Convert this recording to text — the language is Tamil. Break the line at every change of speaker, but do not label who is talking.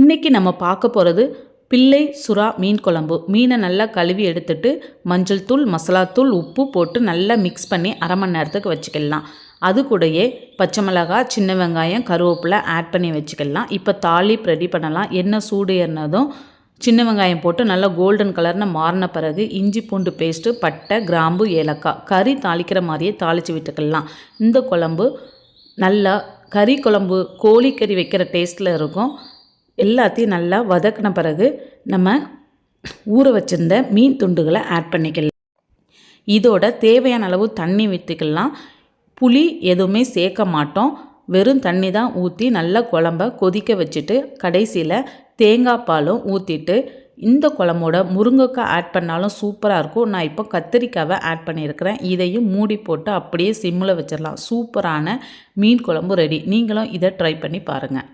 இன்றைக்கி நம்ம பார்க்க போகிறது பிள்ளை சுறா மீன் குழம்பு. மீனை நல்லா கழுவி எடுத்துட்டு மஞ்சள் தூள் மசாலாத்தூள் உப்பு போட்டு நல்லா மிக்ஸ் பண்ணி அரை மணி நேரத்துக்கு வச்சுக்கலாம். அது கூடயே பச்சை மிளகாய் சின்ன வெங்காயம் கருவேப்பிலை ஆட் பண்ணி வச்சுக்கலாம். இப்போ தாளிப் ரெடி பண்ணலாம். எண்ணெய் சூடு ஏறினதும் சின்ன வெங்காயம் போட்டு நல்லா கோல்டன் கலர்னு மாறின பிறகு இஞ்சி பூண்டு பேஸ்ட்டு பட்டை கிராம்பு ஏலக்காய் கறி தாளிக்கிற மாதிரியே தாளித்து விட்டுக்கலாம். இந்த குழம்பு நல்லா கறி குழம்பு கோழிக்கறி வைக்கிற டேஸ்ட்டில் இருக்கும். எல்லாத்தையும் நல்லா வதக்கின பிறகு நம்ம ஊற வச்சிருந்த மீன் துண்டுகளை ஆட் பண்ணிக்கலாம். இதோட தேவையான அளவு தண்ணி விற்றுக்கலாம் புளி எதுவுமே சேர்க்க மாட்டோம். வெறும் தண்ணி தான் ஊற்றி நல்லா குழம்ப கொதிக்க வச்சுட்டு கடைசியில் தேங்காய் பாலும் ஊற்றிட்டு இந்த குழம்போட முருங்கைக்காய் ஆட் பண்ணாலும் சூப்பராக இருக்கும். நான் இப்போ கத்திரிக்காவை ஆட் பண்ணியிருக்கிறேன். இதையும் மூடி போட்டு அப்படியே சிம்மில் வச்சிடலாம். சூப்பரான மீன் குழம்பு ரெடி நீங்களும் இதை ட்ரை பண்ணி பாருங்கள்